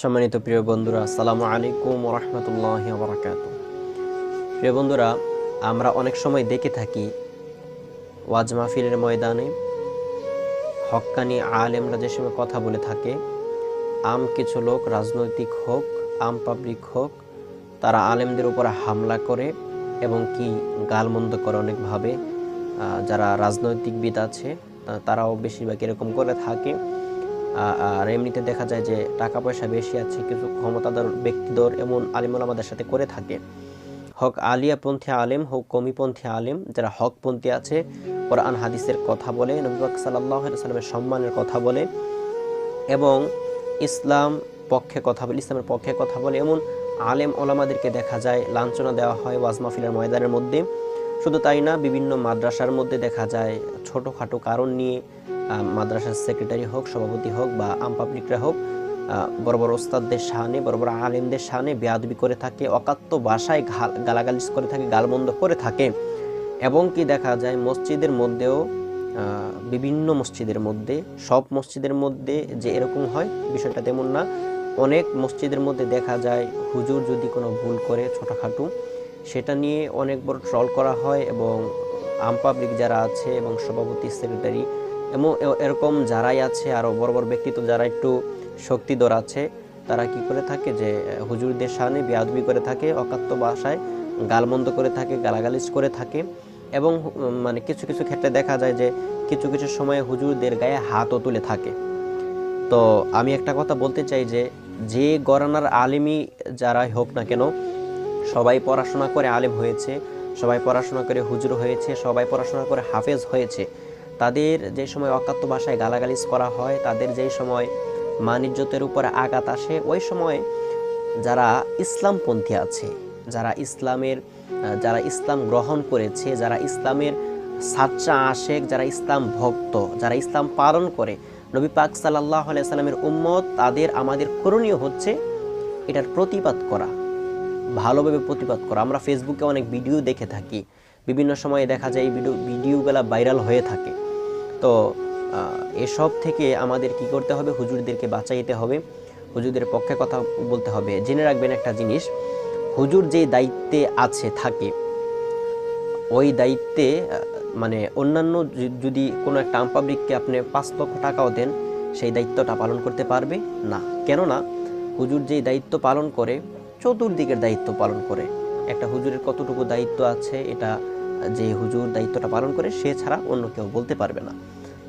সম্মানিত প্রিয় বন্ধুরা, আসসালামু আলাইকুম রহমতুল্লাহ বারাকাত প্রিয় বন্ধুরা, আমরা অনেক সময় দেখে থাকি ওয়াজ মাহফিলের ময়দানে হক্কানি আলেমরা যে সময় কথা বলে থাকে, আম কিছু লোক রাজনৈতিক হোক, আম পাবলিক হোক, তারা আলেমদের উপরে হামলা করে এবং কি গালমন্দ করে অনেকভাবে যারা রাজনৈতিকবিদ আছে তারাও বেশিরভাগ এরকম করে থাকে। আর এমনিতে দেখা যায় যে টাকা পয়সা বেশি আছে কিছু ক্ষমতাধর ব্যক্তিদের এমন আলিমুল আমাদের সাথে করে থাকে। হক আলিয়াপন্থী আলেম, হোক কমিপন্থী আলেম, যারা হকপন্থী আছে, কোরআন, হাদিসের কথা বলে নবীবাক সাল্লাহ সাল্লামের সম্মানের কথা বলে এবং ইসলাম পক্ষে কথা বলে, ইসলামের পক্ষে কথা বলে, এমন আলেম ওলামাদেরকে দেখা যায়, লাঞ্ছনা দেওয়া হয় ওয়াজ মাহফিলের ময়দানের মধ্যে। শুধু তাই না, বিভিন্ন মাদ্রাসার মধ্যে দেখা যায়, ছোটোখাটো কারণ নিয়ে মাদ্রাসার সেক্রেটারি হোক, সভাপতি হোক বা আম পাবলিকরা হোক বড় বড় ওস্তাদদের সামনে বড় বড় আলেমদের সামনে বেয়াদবি করে থাকে, অকাত্য ভাষায় ঘা- গালাগালিজ করে থাকে, গালমন্দ করে থাকে। এবং কি দেখা যায়, মসজিদের মধ্যেও বিভিন্ন মসজিদের মধ্যে, সব মসজিদের মধ্যে যে এরকম হয়, বিষয়টা তেমন না। অনেক মসজিদের মধ্যে দেখা যায়, হুজুর যদি কোনো ভুল করে ছোটোখাটো, সেটা নিয়ে অনেক বড় ট্রল করা হয় এবং আম পাবলিক যারা আছে এবং সভাপতি, সেক্রেটারি এবং এ- এরকম যারাই আছে আরও বড় বড় ব্যক্তিত্ব যারা একটু শক্তিধর আছে, তারা কি করে থাকে যে হুজুরদের সামনে বেয়াদবি করে থাকে, অকাত্য ভাষায় গালমন্দ করে থাকে, গালাগালিজ করে থাকে এবং মানে কিছু কিছু ক্ষেত্রে দেখা যায় যে, কিছু কিছু সময় হুজুরদের গায়ে হাতও তুলে থাকে। তো আমি একটা কথা বলতে চাই যে যে গরানার আলিমই যারাই হোক না কেন, সবাই পড়াশোনা করে আলেম হয়েছে, সবাই পড়াশোনা করে হুজুর হয়েছে, সবাই পড়াশোনা করে হাফেজ হয়েছে তাদের যে সময় অকাত্য ভাষায় গালাগালিজ করা হয়, তাদের যেই সময় মানিজ্যতের উপরে আঘাত আসে, ওই সময় যারা ইসলামপন্থী আছে, যারা ইসলামের, যারা ইসলাম গ্রহণ করেছে, যারা ইসলামের সাচ্চা আশেক, যারা ইসলাম ভক্ত, যারা ইসলাম পালন করে, নবী পাক সাল্লাহ সাল্লামের উম্মত, তাদের আমাদের করণীয় হচ্ছে এটার প্রতিবাদ করা, ভালোভাবে প্রতিবাদ করা। আমরা ফেসবুকে অনেক ভিডিও দেখে থাকি। বিভিন্ন সময়ে দেখা যায় এই ভিডিও ভিডিওগুলো ভাইরাল হয়ে থাকে। তো এসব থেকে আমাদের কি করতে হবে? হুজুরদেরকে বাঁচাইতে হবে। হুজুরদের পক্ষে কথা বলতে হবে। জেনে রাখবেন একটা জিনিস, হুজুর যে দায়িত্বে আছে, থাকে, ওই দায়িত্বে মানে অন্যান্য যদি কোনো একটা আম পাবলিককে আপনি পাঁচ লক্ষ টাকাও দেন, সেই দায়িত্বটা পালন করতে পারবে? না। কেননা, হুজুর যেই দায়িত্ব পালন করে, চতুর্দিকের দায়িত্ব পালন করে। একটা হুজুরের কতটুকু দায়িত্ব আছে, এটা যে হুজুর দায়িত্বটা পালন করে, সে ছাড়া অন্য কেউ বলতে পারবে না।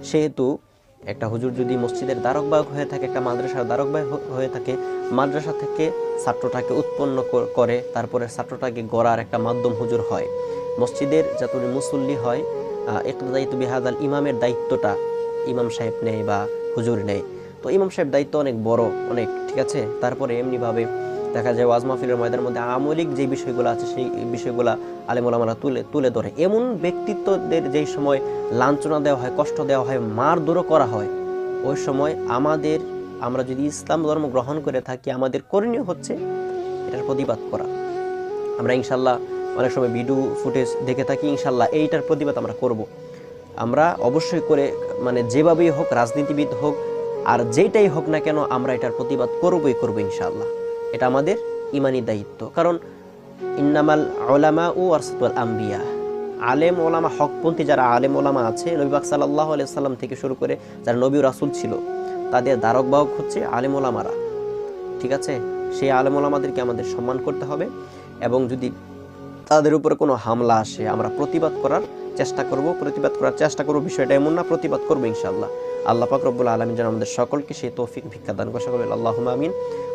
সেহেতু একটা হুজুর যদি মসজিদের দ্বারকবাহক হয়ে থাকে, একটা মাদ্রাসার দ্বারকবাহক হয়ে থাকে, মাদ্রাসা থেকে ছাত্রটাকে উৎপন্ন করে তারপরে ছাত্রটাকে গড়ার একটা মাধ্যম হুজুর হয়। মসজিদের যত মুসল্লি হয় একদায়িত্ব বিহাদাল ইমামের দায়িত্বটা ইমাম সাহেব নেয় বা হুজুর নেয়। তো ইমাম সাহেব দায়িত্ব অনেক বড়, অনেক, ঠিক আছে? তারপরে এমনিভাবে দেখা যায় ওয়াজ মাহফিলের ময়দানের মধ্যে আমলিক যে বিষয়গুলো আছে, সেই বিষয়গুলো আলেমুলামারা তুলে তুলে ধরে। এমন ব্যক্তিত্বদের যেই সময় লাঞ্ছনা দেওয়া হয়, কষ্ট দেওয়া হয় মার দূরও করা হয়, ওই সময় আমাদের, আমরা যদি ইসলাম ধর্ম গ্রহণ করে থাকি, আমাদের করণীয় হচ্ছে এটার প্রতিবাদ করা। আমরা ইনশাল্লাহ অনেক সময় ভিডিও ফুটেজ দেখে থাকি, ইনশাল্লাহ এইটার প্রতিবাদ আমরা করব। আমরা অবশ্যই করে মানে যেভাবেই হোক, রাজনীতিবিদ হোক, আর যেটাই হোক না কেন, আমরা এটার প্রতিবাদ করবই করব ইনশাল্লাহ। এটা আমাদের ইমানি দায়িত্ব। কারণ ইন্নামাল ওলামা ও আরসাতুল আম্বিয়া। আলেম ওলামা, হকপন্থী যারা আলেম ওলামা আছে নবীবাক সাল্লাহ সাল্লাম থেকে শুরু করে যারা নবী রাসুল ছিল, তাদের দ্বারক বাহক হচ্ছে আলেম ওলামারা। ঠিক আছে? সেই আলেম ওলামাদেরকে আমাদের সম্মান করতে হবে এবং যদি তাদের উপরে কোনো হামলা আসে, আমরা প্রতিবাদ করার চেষ্টা করব। প্রতিবাদ করার চেষ্টা করব, বিষয়টা এমন না, প্রতিবাদ করব ইনশাআল্লাহ। আল্লাহ পাক রব্বুল আলমিন যেন আমাদের সকলকে সেই তৌফিক ভিক্ষা দান করে সকলে আল্লাহ আমিন।